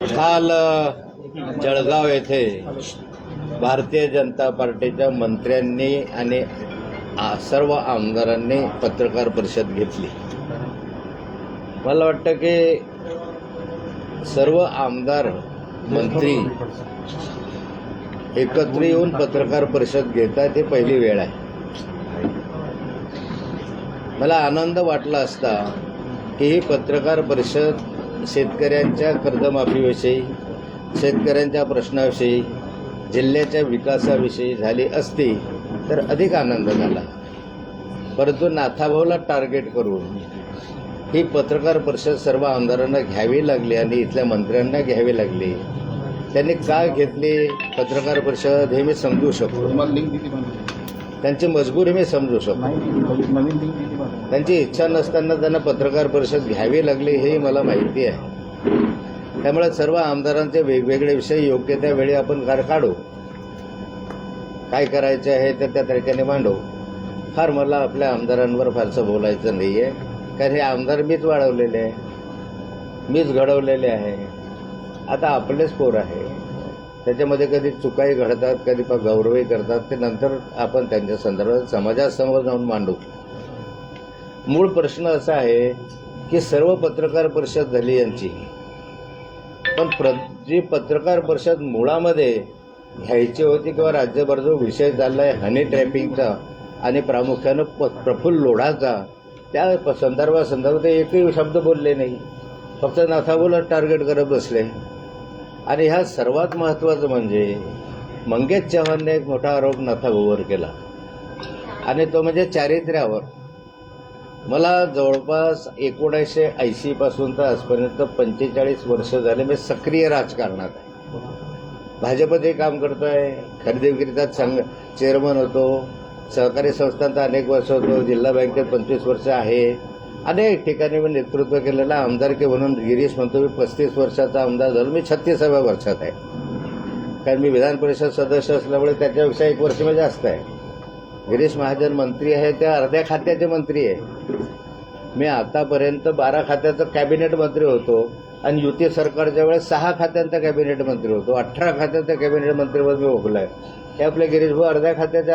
काल जळगाव येथे भारतीय जनता पार्टीच्या मंत्र्यांनी आणि सर्व आमदारांनी पत्रकार परिषद घेतली. मला वाटतं की सर्व आमदार मंत्री एकत्र येऊन पत्रकार परिषद घेत आहेत ही पहिली वेळ आहे. मला आनंद वाटला असता की ही पत्रकार परिषद शेतकऱ्यांच्या कर्जमाफीविषयी शेतकऱ्यांच्या प्रश्नाविषयी जिल्ह्याच्या विकासाविषयी झाली असती तर अधिक आनंद झाला. परंतु नाथाभाऊला टार्गेट करून ही पत्रकार परिषद सर्व आमदारांना घ्यावी लागली आणि इथल्या मंत्र्यांना घ्यावी लागली. त्यांनी का घेतली? पत्रकार परिषद हे मी समजू शकतो तुम्हाला लिंक दिली पण त्यांची मजबुरी मी समजू शकतो. त्यांची इच्छा नसताना त्यांना पत्रकार परिषद घ्यावी लागली हे मला माहिती आहे. त्यामुळे सर्व आमदारांचे वेगवेगळे विषय योग्य त्या वेळी आपण कार काढू. काय करायचे आहे ते त्या तरीक्याने मांडू. फार मला आपल्या आमदारांवर फारसं बोलायचं नाही आहे कारण हे आमदार मीच वाढवलेले आहे. मीच घडवलेले आहे. आता आपलेच पोर आहे. त्याच्यामध्ये कधी चुकाही घडतात कधी प- गौरवही करतात ते नंतर आपण त्यांच्या संदर्भात समाजासमोर जाऊन मांडू. मूळ प्रश्न असा आहे की सर्व पत्रकार परिषद झाली यांची. पण प्र जी पत्रकार परिषद मुळामध्ये घ्यायची होती किंवा राज्यभर जो विषय चालला आहे हनी ट्रॅपिंगचा आणि प्रामुख्यानं प प्रफुल्ल लोढाचा त्या संदर्भासंदर्भात एकही शब्द बोलले नाही. फक्त नाथाबोला टार्गेट करत बसले. आणि ह्या सर्वात महत्त्वाचं म्हणजे मंगेश चव्हाणने एक मोठा आरोप नाथाभाऊवर केला. आणि तो म्हणजे चारित्र्यावर. मला जवळपास एकोणीसशे ऐंशीपासून तर आजपर्यंत पंचेचाळीस वर्ष झाले मी सक्रिय राजकारणात आहे. भाजपचे काम करतोय खरेदी विक्रीचा संघ चेअरमन होतो सहकारी संस्थांचा अनेक वर्ष होतो जिल्हा बँकेत पंचवीस वर्ष आहे. अनेक ठिकाणी मी नेतृत्व केलेलं आमदारकी म्हणून गिरीश म्हणतो मी पस्तीस वर्षाचा आमदार झालो. मी छत्तीसाव्या वर्षात आहे. कारण मी विधान परिषद सदस्य असल्यामुळे त्याच्यापेक्षा एक वर्ष मी जास्त आहे. गिरीश महाजन मंत्री आहे त्या अर्ध्या खात्याचे मंत्री आहे. मी आतापर्यंत बारा खात्याचा कॅबिनेट मंत्री होतो आणि युती सरकारच्या वेळेस सहा खात्यांचा कॅबिनेट मंत्री होतो. अठरा खात्यांचा कॅबिनेट मंत्रीपद मी भोगलाय हे आपले गिरीश भाऊ अर्ध्या खात्याचे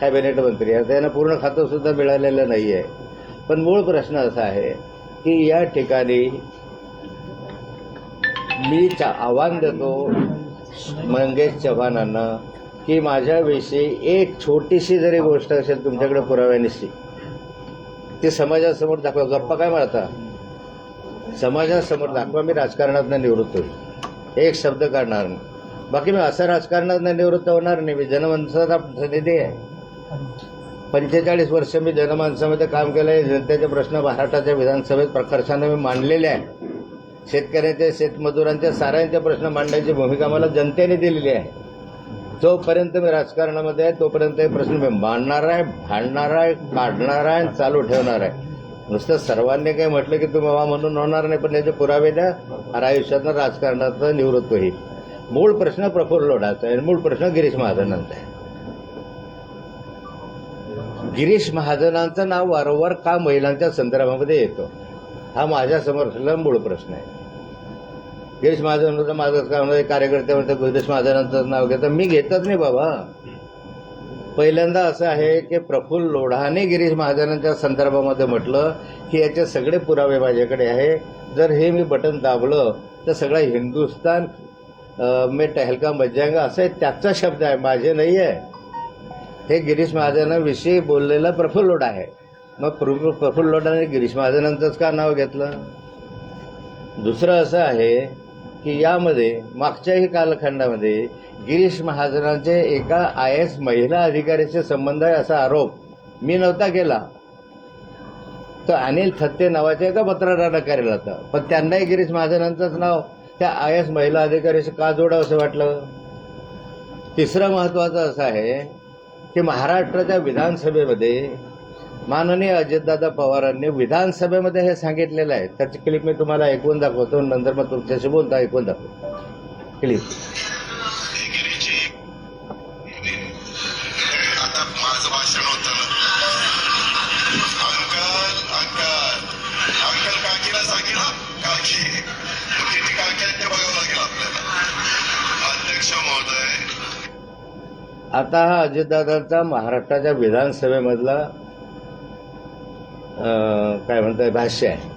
कॅबिनेट मंत्री आहे. त्यांना पूर्ण खातं सुद्धा मिळालेलं नाही आहे पण मूळ प्रश्न असा आहे की या ठिकाणी मी आव्हान देतो मंगेश चव्हाणांना की माझ्याविषयी एक छोटीशी जरी गोष्ट असेल तुमच्याकडे पुराव्यानिशी ती समाजासमोर दाखवा गप्पा काय मारता? समाजासमोर दाखवा मी राजकारणात निवृत्त होईल. एक शब्द काढणार नाही. बाकी मी असं राजकारणात निवृत्त होणार नाही मी जनमनचा प्रतिनिधी आहे. पंचेचाळीस वर्ष मी जनमानसामध्ये काम केलं आहे. जनतेचे प्रश्न महाराष्ट्राच्या विधानसभेत प्रकर्षाने मी मांडलेले आहे शेतकऱ्यांच्या शेतमजुरांच्या साऱ्यांचे प्रश्न मांडण्याची भूमिका मला जनतेने दिलेली आहे. जोपर्यंत मी राजकारणामध्ये आहे तोपर्यंत हे प्रश्न मी मांडणार आहे भांडणार आहे काढणार आहे चालू ठेवणार आहे. नुसतं सर्वांनी काही म्हटलं की तुम्ही वा म्हणून होणार नाही पण याचे पुरावे द्या आणि आयुष्यातनं राजकारणाचं निवृत्त होईल. मूळ प्रश्न प्रफुल्ल लोढाचा आहे आणि मूळ प्रश्न गिरीश महाजनांचा आहे. गिरीश महाजनांचं नाव वारंवार का महिलांच्या संदर्भामध्ये येतं? हा माझ्यासमोर असलेला मूळ प्रश्न आहे. गिरीश महाजन माझं कार्यकर्ते म्हणतात गिरीश महाजनांचं नाव घेतं मी घेतच नाही बाबा पहिल्यांदा असं आहे. की प्रफुल्ल लोढाने गिरीश महाजनांच्या संदर्भामध्ये म्हटलं की याचे सगळे पुरावे माझ्याकडे आहे. जर हे मी बटन दाबलं तर सगळं हिंदुस्तान मे में टहलका मज्जांगा असं त्याचा शब्द आहे माझे नाही आहे. हे गिरीश महाजनाविषयी बोललेलं प्रफुल्ल आहे. मग प्रफु प्रफुल्लोटाने गिरीश महाजनांचंच का नाव घेतलं? दुसरं असं आहे की यामध्ये मागच्याही कालखंडामध्ये गिरीश महाजनांचे एका आय एस महिला अधिकाऱ्याचे संबंध आहे असा आरोप मी नव्हता केला. तर अनिल थत्ते नावाच्या एका पत्रकारानं केला होता. पण त्यांनाही गिरीश महाजनांचंच नाव त्या आय एस महिला अधिकाऱ्याशी का जोडावं असं वाटलं? तिसरं महत्त्वाचं असं आहे की महाराष्ट्राच्या विधानसभेमध्ये माननीय अजितदादा पवारांनी विधानसभेमध्ये हे सांगितलेलं आहे. त्याची क्लिप मी तुम्हाला ऐकून दाखवतो नंतर मग तुमच्याशी बोलता ऐकून दाखवतो. क्लिप आता हा अजितदादांचा महाराष्ट्राच्या विधानसभेमधला काय म्हणतात भाष्य आहे.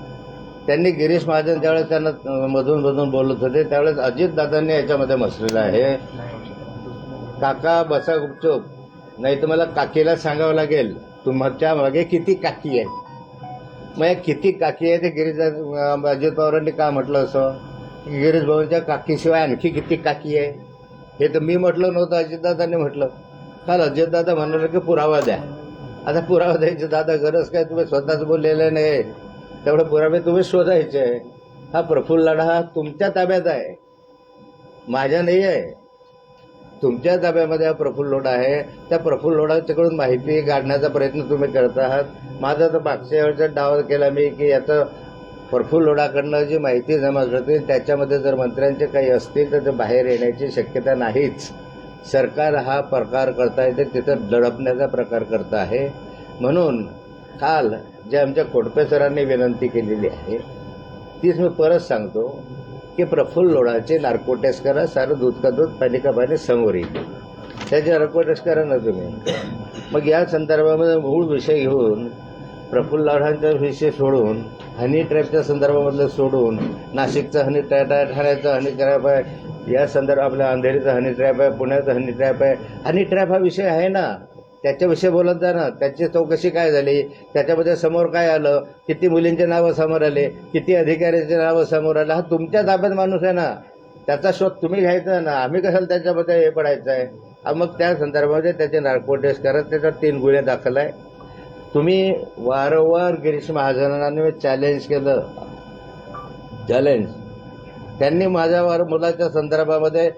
त्यांनी गिरीश महाजन ज्यावेळेस त्यांना मधून मधून बोलत होते त्यावेळेस अजितदादांनी याच्यामध्ये म्हटलेलं आहे. काका बसा गुपचूप नाही तर मला काकीला सांगावं लागेल. तुमच्या मागे किती काकी आहे मग या किती काकी आहे ते गिरीश अजित पवारांनी का म्हटलं असं? गिरीश भाऊंच्या काकीशिवाय आणखी किती काकी आहे? हे तर मी म्हटलं नव्हतं अजितदादाने म्हटलं. काल अजितदादा म्हणाले की पुरावा द्या. आता पुरावा द्यायचे दादा गरज काय? तुम्ही स्वतःच बोललेलं नाही. त्यामुळे पुरावे तुम्ही शोधायचे. हा प्रफुल्ल लढा हा तुमच्या ताब्यात आहे. माझ्या नाही आहे. तुमच्या ताब्यामध्ये हा प्रफुल्ल लोढा आहे. त्या प्रफुल्ल लोढाच्याकडून माहिती काढण्याचा प्रयत्न तुम्ही करत आहात. माझा तर मागच्या वेळेचा डाव केला मी की याचं प्रफुल्ल लोढाकडनं जी माहिती जमा करते त्याच्यामध्ये जर मंत्र्यांचे काही असतील तर ते बाहेर येण्याची शक्यता नाहीच. सरकार हा प्रकार करता येते तिथं दडपण्याचा प्रकार करत आहे. म्हणून काल जे आमच्या खोडपे सरांनी विनंती केलेली आहे तीच मी परत सांगतो की प्रफुल्ल लोडाचे नार्को टेस्ट करा सारं दूध का दूध पाणी का पाणी समोर येईल. त्याचे नार्को टेस्ट करा ना तुम्ही मग या संदर्भामध्ये मूळ विषय घेऊन प्रफुल्ल लोढांचा विषय सोडून हनी ट्रॅपच्या संदर्भामधलं सोडून नाशिकचा हनी ट्रॅप आहे ठाण्याचा हनी ट्रॅप आहे या संदर्भ आपल्या अंधेरीचा हनी ट्रॅप आहे पुण्याचा हनी ट्रॅप आहे. हनी ट्रॅप हा विषय आहे ना? त्याच्याविषयी बोलत जा ना. त्याची चौकशी काय झाली? त्याच्यामध्ये समोर काय आलं? किती मुलींचे नावं समोर आले? किती अधिकाऱ्यांचे नावं समोर आले? हा तुमच्या ताब्यात माणूस आहे ना. त्याचा शोध तुम्ही घ्यायचा ना. आम्ही कशाला त्याच्यामध्ये हे पडायचं आहे मग त्या संदर्भामध्ये त्याचे नार्को टेस्ट करत त्याच्यावर तीन गुन्हे दाखल आहे. तुम्ही वारंवार गिरीश महाजनांनी चॅलेंज केलं. चॅलेंज त्यांनी माझ्यावर मुलाच्या संदर्भामध्ये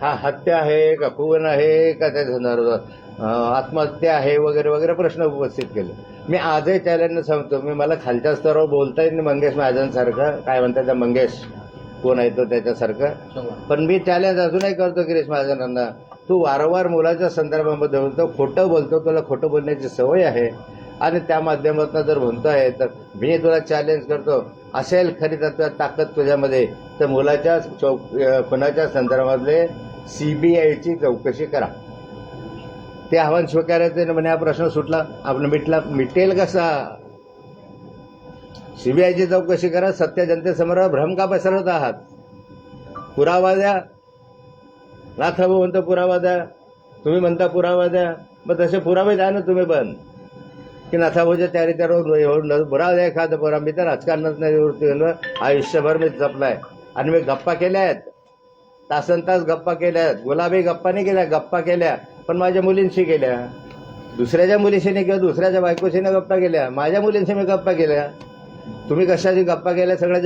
हा हत्या आहे का? खून आहे का? त्या संदर्भात आत्महत्या आहे वगैरे वगैरे प्रश्न उपस्थित केले. मी आजही चॅलेंज सांगतो. मी मला खालच्या स्तरावर बोलता येईल मंगेश महाजनसारखं? काय म्हणतात त्या मंगेश? कोण आहे तो त्याच्यासारखं? पण मी चॅलेंज अजूनही करतो गिरीश महाजनांना. तू वारंवार मुलाच्या संदर्भामध्ये बोलतो खोटं बोलतो तुला खोटं बोलण्याची सवय आहे. आणि त्या माध्यमातून जर म्हणतोय तर मी तुला चॅलेंज करतो. असेल खरी तत्वात ताकद तुझ्यामध्ये. तर मुलाच्या चौक खुनाच्या संदर्भातले सीबीआयची चौकशी करा. ते आव्हान स्वीकारायचं म्हणे हा प्रश्न सुटला. आपण मिटला मिटेल कसा? सीबीआयची चौकशी करा सत्य जनतेसमोर भ्रम का पसरवत आहात? पुरावा द्या. नाथाभाऊ म्हणतो पुरावा द्या. तुम्ही म्हणता पुरावा द्या. मग तसे पुरावे द्या ना तुम्ही पण. की नाथाभाऊच्या तयारी एवढं पुरावा एखादं बरं मी तर राजकारणात नाही आयुष्यभर मी जपलाय आणि मी गप्पा केल्या आहेत तासन तास गप्पा केल्या आहेत गुलाबी गप्पा नाही केल्या गप्पा केल्या पण माझ्या मुलींशी केल्या दुसऱ्याच्या मुलीशी नाही किंवा दुसऱ्याच्या बायकोशी नाही गप्पा केल्या माझ्या मुलींशी मी गप्पा केल्या. तुम्ही कशाची गप्पा केल्या सगळ्या